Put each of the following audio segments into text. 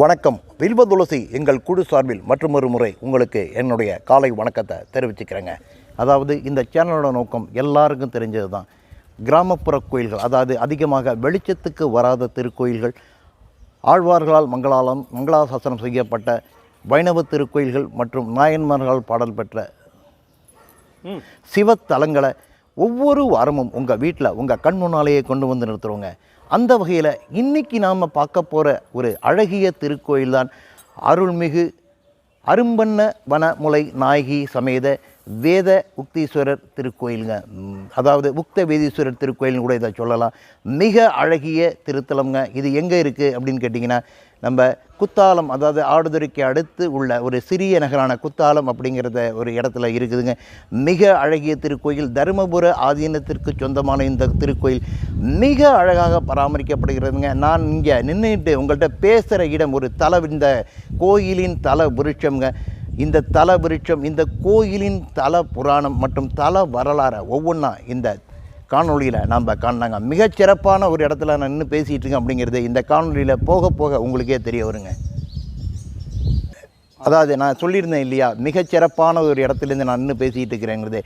வணக்கம். வில்வ துளசி எங்கள் குழு சார்பில் மற்றொரு முறை உங்களுக்கு என்னுடைய காலை வணக்கத்தை தெரிவிச்சுக்கிறேங்க. அதாவது இந்த சேனலோட நோக்கம் எல்லாருக்கும் தெரிஞ்சது தான். கிராமப்புற கோயில்கள் அதாவது அதிகமாக வெளிச்சத்துக்கு வராத திருக்கோயில்கள் ஆழ்வார்களால் மங்களாலம் மங்களாசாசனம் செய்யப்பட்ட வைணவ திருக்கோயில்கள் மற்றும் நாயன்மார்களால் பாடல் பெற்ற சிவத்தலங்களை ஒவ்வொரு வாரமும் உங்கள் வீட்டில் உங்கள் கண் முன்னாலேயே கொண்டு வந்து நிறுத்துறோங்க. அந்த வகையில் இன்றைக்கி நாம் பார்க்க போகிற ஒரு அழகிய திருக்கோயில் தான் அருள்மிகு அரும்பண்ண வனமுலை நாயகி சமேத வேத உக்தீஸ்வரர் திருக்கோயிலுங்க. அதாவது உக்த வேதீஸ்வரர் திருக்கோயில்னு கூட இதை சொல்லலாம். மிக அழகிய திருத்தலம்ங்க. இது எங்கே இருக்குது அப்படின்னு கேட்டிங்கன்னா நம்ம குத்தாலம் அதாவது ஆடுதுறைக்கு அடுத்து உள்ள ஒரு சிறிய நகரான குத்தாலம் அப்படிங்கிறத ஒரு இடத்துல இருக்குதுங்க. மிக அழகிய திருக்கோயில். தருமபுர ஆதீனத்திற்கு சொந்தமான இந்த திருக்கோயில். மிக அழகாக பராமரிக்கப்படுகிறதுங்க. நான் இங்கே நின்றுட்டு உங்கள்கிட்ட பேசுகிற இடம் ஒரு தல இந்த கோயிலின் தல விருட்சம்ங்க. இந்த தல விருட்சம் இந்த கோயிலின் தல புராணம் மற்றும் தல வரலாறை ஒவ்வொன்றா இந்த காணொலியில் நாம் காணாங்க மிகச்சிறப்பான ஒரு இடத்துல நான் நின்று பேசிகிட்டு இருக்கேன் அப்படிங்கிறது இந்த காணொலியில் போக போக உங்களுக்கே தெரிய வருங்க. அதாவது நான் சொல்லியிருந்தேன் இல்லையா மிகச்சிறப்பான ஒரு இடத்துலேருந்து நான் நின்று பேசிகிட்டு இருக்கிறேங்கிறது.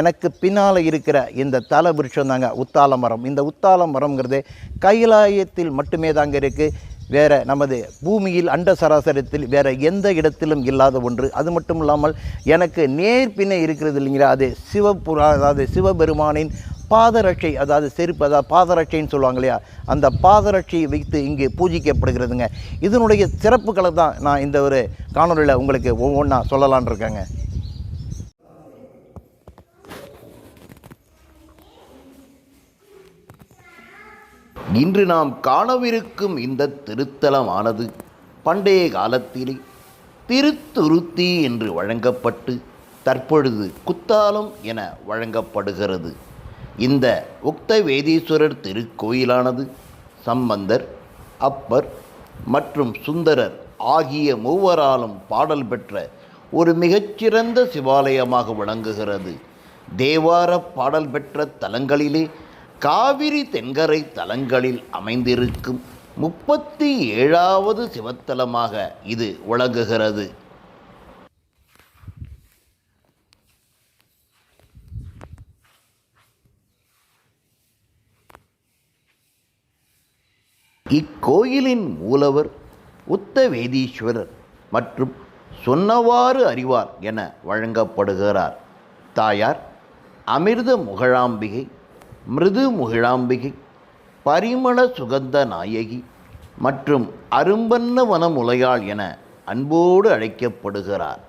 எனக்கு பின்னால் இருக்கிற இந்த தல விருட்சம் தாங்க உத்தால மரம். இந்த உத்தால மரம்ங்கிறது கைலாயத்தில் மட்டுமே தாங்க இருக்குது வேறு நமது பூமியில் அண்ட சராசரத்தில் வேறு எந்த இடத்திலும் இல்லாத ஒன்று. அது மட்டும் இல்லாமல் எனக்கு நேர் பின்னே இருக்கிறது இல்லைங்களா அது சிவபுரா அதாவது சிவபெருமானின் பாதரட்சை அதாவது செருப்பு அதாவது பாதரட்சைன்னு சொல்லுவாங்க இல்லையா? அந்த பாதரட்சையை வைத்து இங்கே பூஜிக்கப்படுகிறதுங்க. இதனுடைய சிறப்புகளை தான் நான் இந்த ஒரு காணொலியில் உங்களுக்கு ஒவ்வொன்றா சொல்லலான் இருக்கேங்க. இன்று நாம் காணவிருக்கும் இந்த திருத்தலமானது பண்டைய காலத்திலே திருத்துருத்தி என்று வழங்கப்பட்டு தற்பொழுது குத்தாலம் என வழங்கப்படுகிறது. இந்த உக்த வேதீஸ்வரர் திருக்கோயிலானது. சம்பந்தர் அப்பர் மற்றும் சுந்தரர் ஆகிய மூவராலும் பாடல் பெற்ற ஒரு மிகச்சிறந்த சிவாலயமாக விளங்குகிறது. தேவார பாடல் பெற்ற தலங்களிலே காவிரி தென்கரை தலங்களில் அமைந்திருக்கும் முப்பத்தி ஏழாவது சிவத்தலமாக இது விளங்குகிறது. இக்கோயிலின் மூலவர் உத்தவேதீஸ்வரர் மற்றும் சொன்னவாறு அறிவார் என வழங்கப்படுகிறார். தாயார் அமிர்த முகழாம்பிகை மிருது முகிழாம்பிகை பரிமள சுகந்த நாயகி மற்றும் அரும்பன்ன வனமுலையாள் என அன்போடு அழைக்கப்படுகிறார்.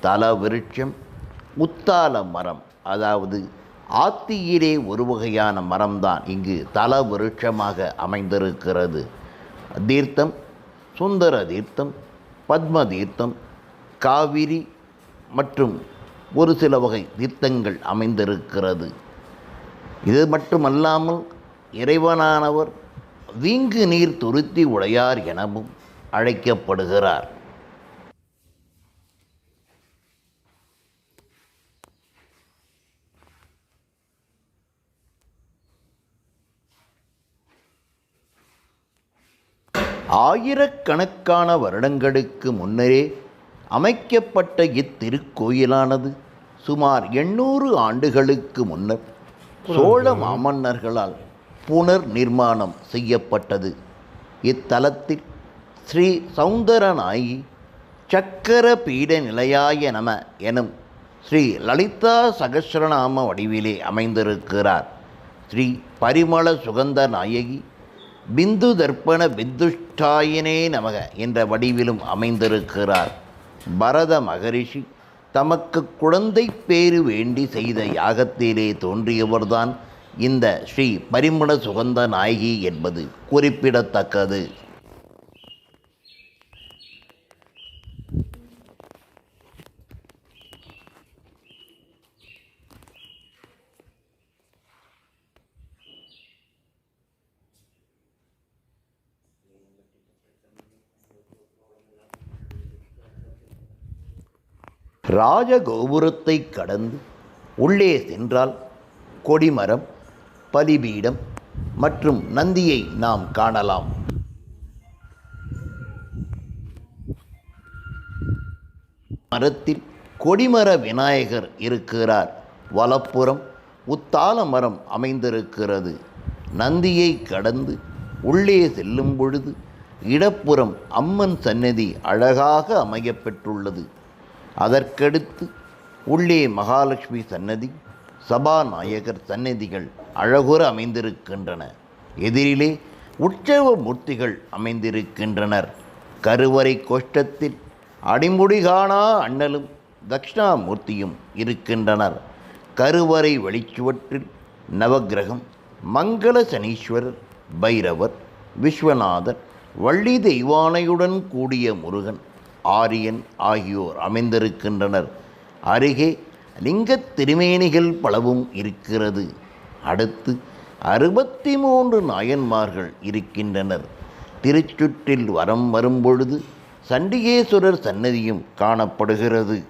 தல விருட்சம் உத்தால மரம் அதாவது ஆத்தியிலே ஒரு வகையான மரம்தான் இங்கு தல விருட்சமாக அமைந்திருக்கிறது. தீர்த்தம் சுந்தர தீர்த்தம் பத்ம தீர்த்தம் காவிரி மற்றும் ஒரு சில வகை தீர்த்தங்கள் அமைந்திருக்கிறது. இது மட்டுமல்லாமல் இறைவனானவர் வீங்கு நீர் துருத்தி உடையார் எனவும் அழைக்கப்படுகிறார். ஆயிரக்கணக்கான வருடங்களுக்கு முன்னரே அமைக்கப்பட்ட இத்திருக்கோயிலானது சுமார் எண்ணூறு ஆண்டுகளுக்கு முன்னர் சோழ மாமன்னர்களால் புனர் நிர்மாணம் செய்யப்பட்டது. இத்தலத்தில் ஸ்ரீ சௌந்தரநாயகி சக்கர பீட நிலையாய நம எனும் ஸ்ரீ லலிதா சகஸ்ரநாம வடிவிலே அமைந்திருக்கிறார். ஸ்ரீ பரிமள சுகந்த நாயகி பிந்து தர்ப்பண வித்துஷ்டாயினே நமக என்ற வடிவிலும் அமைந்திருக்கிறார். பரத மகரிஷி தமக்கு குழந்தை பேறு வேண்டி செய்த யாகத்திலே தோன்றியவர்தான் இந்த ஸ்ரீ பரிமள சுகந்த நாயகி என்பது குறிப்பிடத்தக்கது. ராஜகோபுரத்தை கடந்து உள்ளே சென்றால் கொடிமரம் பலிபீடம் மற்றும் நந்தியை நாம் காணலாம். மரத்தில் கொடிமர விநாயகர் இருக்கிறார். வலப்புறம் உத்தால மரம் அமைந்திருக்கிறது. நந்தியை கடந்து உள்ளே செல்லும் பொழுது இடப்புறம் அம்மன் சன்னதி அழகாக அமையப்பெற்றுள்ளது. அதற்கடுத்து உள்ளே மகாலட்சுமி சன்னதி சபாநாயகர் சன்னதிகள் அழகுற அமைந்திருக்கின்றன. எதிரிலே உற்சவ மூர்த்திகள் அமைந்திருக்கின்றனர். கருவறை கோஷ்டத்தில் அடிமுடி காணா அண்ணலும் தக்ஷணாமூர்த்தியும் இருக்கின்றனர். கருவறை வெளிச்சுவற்றில் நவக்கிரகம் மங்கள சனீஸ்வரர் பைரவர் விஸ்வநாதர் வள்ளி தெய்வானையுடன் கூடிய முருகன் ஆரியன் ஆகியோர் அமைந்திருக்கின்றனர். அருகே லிங்கத் திருமேனிகள் பலவும் இருக்கிறது. அடுத்து அறுபத்தி மூன்று நாயன்மார்கள் இருக்கின்றனர். திருச்சுற்றில் வரம் வரும்பொழுது சண்டிகேஸ்வரர் சன்னதியும் காணப்படுகிறது.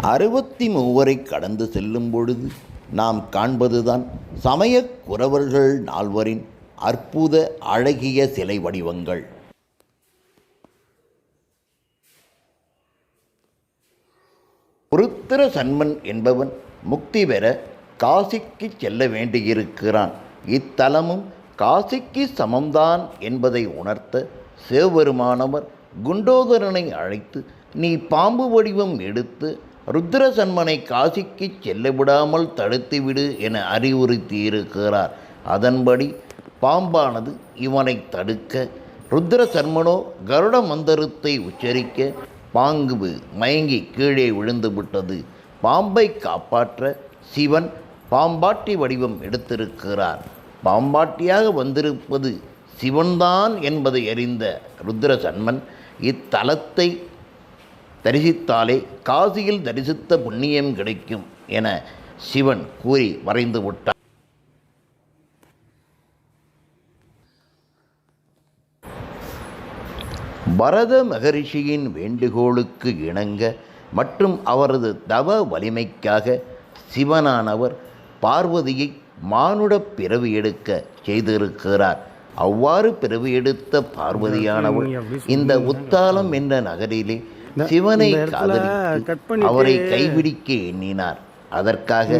அறுபத்தி மூவரை கடந்து செல்லும் பொழுது நாம் காண்பதுதான் சமயக் குறவர்கள் நால்வரின் அற்புத அழகிய சிலை வடிவங்கள். புருத்திர சன்மன் என்பவன் முக்தி பெற காசிக்கு செல்ல வேண்டியிருக்கிறான். இத்தலமும் காசிக்கு சமம்தான் என்பதை உணர்த்த சிவபெருமானவர் குண்டோதரனை அழைத்து நீ பாம்பு வடிவம் எடுத்து ருத்ரசன்மனை காசிக்கு செல்ல விடாமல் தடுத்துவிடு என அறிவுறுத்தியிருக்கிறார். அதன்படி பாம்பானது இவனை தடுக்க ருத்ரசன்மனோ கருட மந்தரத்தை உச்சரிக்க பாங்கு மயங்கி கீழே விழுந்து விட்டது பாம்பை காப்பாற்ற சிவன் பாம்பாட்டி வடிவம் எடுத்திருக்கிறார். பாம்பாட்டியாக வந்திருப்பது சிவன்தான் என்பதை அறிந்த ருத்ரசன்மன் இத்தலத்தை தரிசித்தாலே காசியில் தரிசித்த புண்ணியம் கிடைக்கும் என சிவன் கூறி வரைந்து விட்டார் பரத மகரிஷியின் வேண்டுகோளுக்கு இணங்க மற்றும் அவரது தவ வலிமைக்காக சிவனானவர் பார்வதியை மானுட பிறவி எடுக்க செய்திருக்கிறார். அவ்வாறு பிறவி எடுத்த பார்வதியானவள் இந்த உத்தாலம் என்ற நகரிலே சிவனை காதலித்து அவரை கைபிடிக்க எண்ணினார். அதற்காக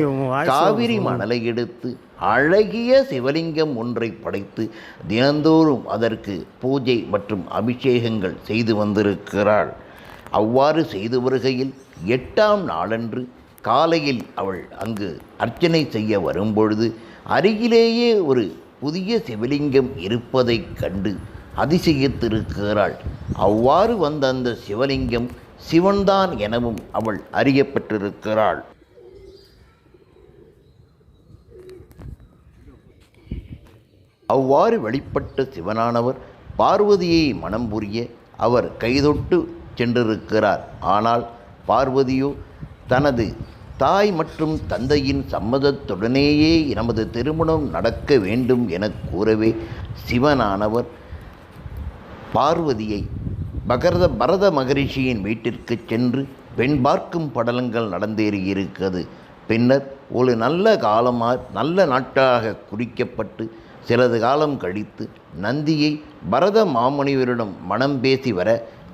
காவிரி மணலை எடுத்து அழகிய சிவலிங்கம் ஒன்றை படைத்து தினந்தோறும் அதற்கு பூஜை மற்றும் அபிஷேகங்கள் செய்து வந்திருக்கிறாள். அவ்வாறு செய்து வருகையில் எட்டாம் நாளன்று காலையில் அவள் அங்கு அர்ச்சனை செய்ய வரும்பொழுது அருகிலேயே ஒரு புதிய சிவலிங்கம் இருப்பதைக் கண்டு அதிசயித்திருக்கிறாள். அவ்வாறு வந்த அந்த சிவலிங்கம் சிவன்தான் எனவும் அவள் அறியப்பட்டிருக்கிறாள். அவ்வாறு வெளிப்பட்ட சிவனானவர் பார்வதியை மனம் புரிய அவர் கைதொட்டு சென்றிருக்கிறார். ஆனால் பார்வதியோ தனது தாய் மற்றும் தந்தையின் சம்மதத்துடனேயே நமது திருமணம் நடக்க வேண்டும் என கூறவே சிவனானவர் பார்வதியை பகரத பரத மகரிஷியின் வீட்டிற்கு சென்று பெண் பார்க்கும் படலங்கள் நடந்தேறியிருக்கிறது பின்னர் ஒரு நல்ல காலமாக நல்ல நாட்டாக குறிக்கப்பட்டு சிறிது காலம் கழித்து நந்தியை பரத மாமுனிவரிடம் மனம் பேசி வர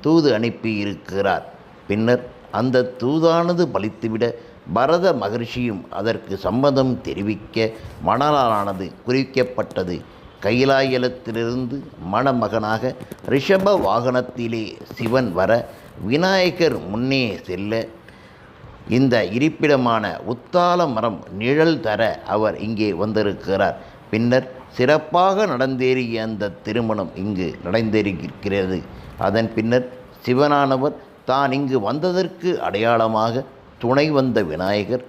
தூது அனுப்பியிருக்கிறார் பின்னர் அந்த தூதானது பலித்துவிட பரத மகரிஷியும் அதற்கு சம்மதம் தெரிவிக்க மணலானது குறிக்கப்பட்டது. கைலாயலத்திலிருந்து மணமகனாக ரிஷப வாகனத்திலே சிவன் வர விநாயகர் முன்னே செல்ல இந்த இருப்பிடமான உத்தால மரம் நிழல் தர அவர் இங்கே வந்திருக்கிறார். பின்னர் சிறப்பாக நடந்தேறிய அந்த திருமணம் இங்கு நடந்தேறியிருக்கிறது. அதன் பின்னர் சிவனானவர் தான் இங்கு வந்ததற்கு அடையாளமாக துணை வந்த விநாயகர்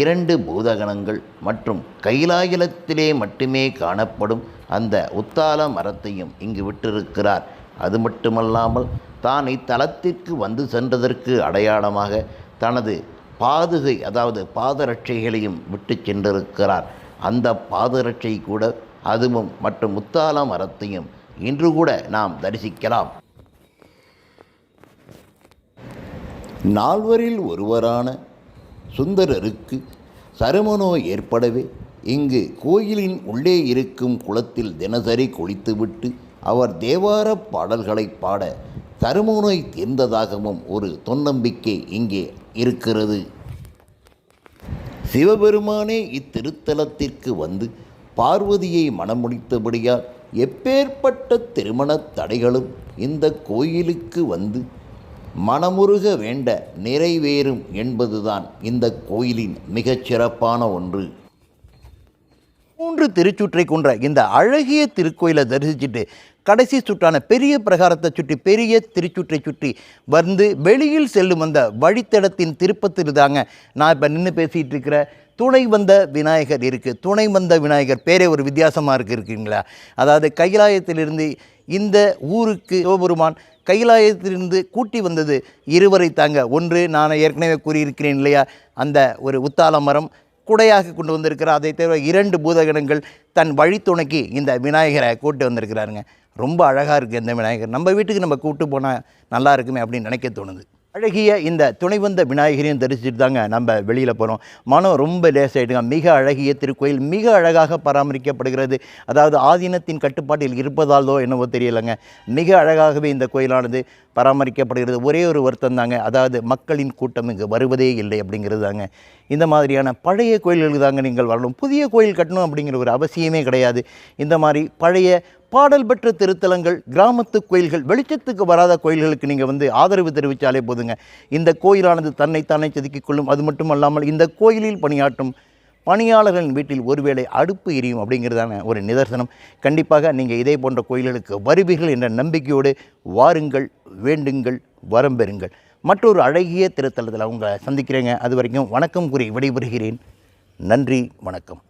இரண்டு பூதகணங்கள் மற்றும் கைலாயலத்திலே மட்டுமே காணப்படும் அந்த உத்தால மரத்தையும் இங்கு விட்டிருக்கிறார். அது மட்டுமல்லாமல் தான் இத்தலத்திற்கு வந்து சென்றதற்கு அடையாளமாக தனது பாதுகை அதாவது பாதரட்சைகளையும் விட்டு சென்றிருக்கிறார். அந்த பாதரட்சை கூட அதுவும் மற்றும் முத்தால மரத்தையும் இன்று கூட நாம் தரிசிக்கலாம். நால்வரில் ஒருவரான சுந்தரருக்கு சருமநோய் ஏற்படவே இங்கு கோயிலின் உள்ளே இருக்கும் குளத்தில் தினசரி குளித்துவிட்டு அவர் தேவார பாடல்களை பாட சருமநோய் தீர்ந்ததாகவும் ஒரு தொன்னம்பிக்கை இங்கே இருக்கிறது. சிவபெருமானே இத்திருத்தலத்திற்கு வந்து பார்வதியை மனமுடித்தபடியால் எப்பேற்பட்ட திருமண தடைகளும் இந்த கோயிலுக்கு வந்து மனமுருக வேண்ட நிறைவேறும் என்பதுதான் இந்த கோயிலின் மிகச் சிறப்பான ஒன்று. மூன்று திருச்சுற்றை கொன்ற இந்த அழகிய திருக்கோயிலை தரிசிச்சுட்டு கடைசி சுற்றான பெரிய பிரகாரத்தை சுற்றி பெரிய திருச்சுற்றை சுற்றி வந்து வெளியில் செல்லும் அந்த வழித்தடத்தின் திருப்பத்தில் தாங்க நான் இப்போ நின்று பேசிகிட்டு இருக்கிற துணை வந்த விநாயகர் இருக்குது துணை வந்த விநாயகர் பேரே ஒரு வித்தியாசமாக இருக்கு இருக்குங்களா? அதாவது கைலாயத்திலிருந்து இந்த ஊருக்கு சிவபெருமான் கைலாயத்திலிருந்து கூட்டி வந்தது இருவரை தாங்க. ஒன்று நான் ஏற்கனவே கூறியிருக்கிறேன் இல்லையா? அந்த ஒரு உத்தால மரம் குடையாக கொண்டு வந்திருக்கிறார். அதை தவிர இரண்டு பூதகணங்கள் தன் வழித்துணைக்கு இந்த விநாயகரை கூட்டு வந்திருக்கிறாருங்க. ரொம்ப அழகாக இருக்குது இந்த விநாயகர். நம்ம வீட்டுக்கு நம்ம கூப்பிட்டு போனால் நல்லா இருக்குமே அப்படின்னு நினைக்க தோணுது. அழகிய இந்த துணைவந்த விநாயகரையும் தரிசிச்சுட்டு தாங்க நம்ம வெளியில் போகிறோம் மனம் ரொம்ப லேசாயிடுங்க. மிக அழகிய திருக்கோயில் மிக அழகாக பராமரிக்கப்படுகிறது. அதாவது ஆதீனத்தின் கட்டுப்பாட்டில் இருப்பதாலோ என்னவோ தெரியலைங்க. மிக அழகாகவே இந்த கோயிலானது பராமரிக்கப்படுகிறது. ஒரே ஒரு வருத்தம் தாங்க அதாவது மக்களின் கூட்டம் இங்கு வருவதே இல்லை அப்படிங்கிறது தாங்க இந்த மாதிரியான பழைய கோயில்களுக்கு தாங்க நீங்கள் வரணும். புதிய கோயில் கட்டணும் அப்படிங்கிற ஒரு அவசியமே கிடையாது. இந்த மாதிரி பழைய பாடல் பெற்ற திருத்தலங்கள் கிராமத்து கோயில்கள் வெளிச்சத்துக்கு வராத கோயில்களுக்கு நீங்கள் வந்து ஆதரவு தெரிவித்தாலே போதுங்க. இந்த கோயிலானது தன்னைத்தானே செதுக்கிக் கொள்ளும். அது மட்டும் அல்லாமல் இந்த கோயிலில் பணியாற்றும் பணியாளர்களின் வீட்டில் ஒருவேளை அடுப்பு எரியும் அப்படிங்கிறதான ஒரு நிதர்சனம். கண்டிப்பாக நீங்கள் இதே போன்ற கோயில்களுக்கு வருவீர்கள் என்ற நம்பிக்கையோடு வாருங்கள் வேண்டுங்கள் வரம்பெறுங்கள் மற்றொரு அழகிய திருத்தலத்தில் உங்களை சந்திக்கிறேங்க. அது வரைக்கும் வணக்கம் கூறி விடைபெறுகிறேன். நன்றி வணக்கம்.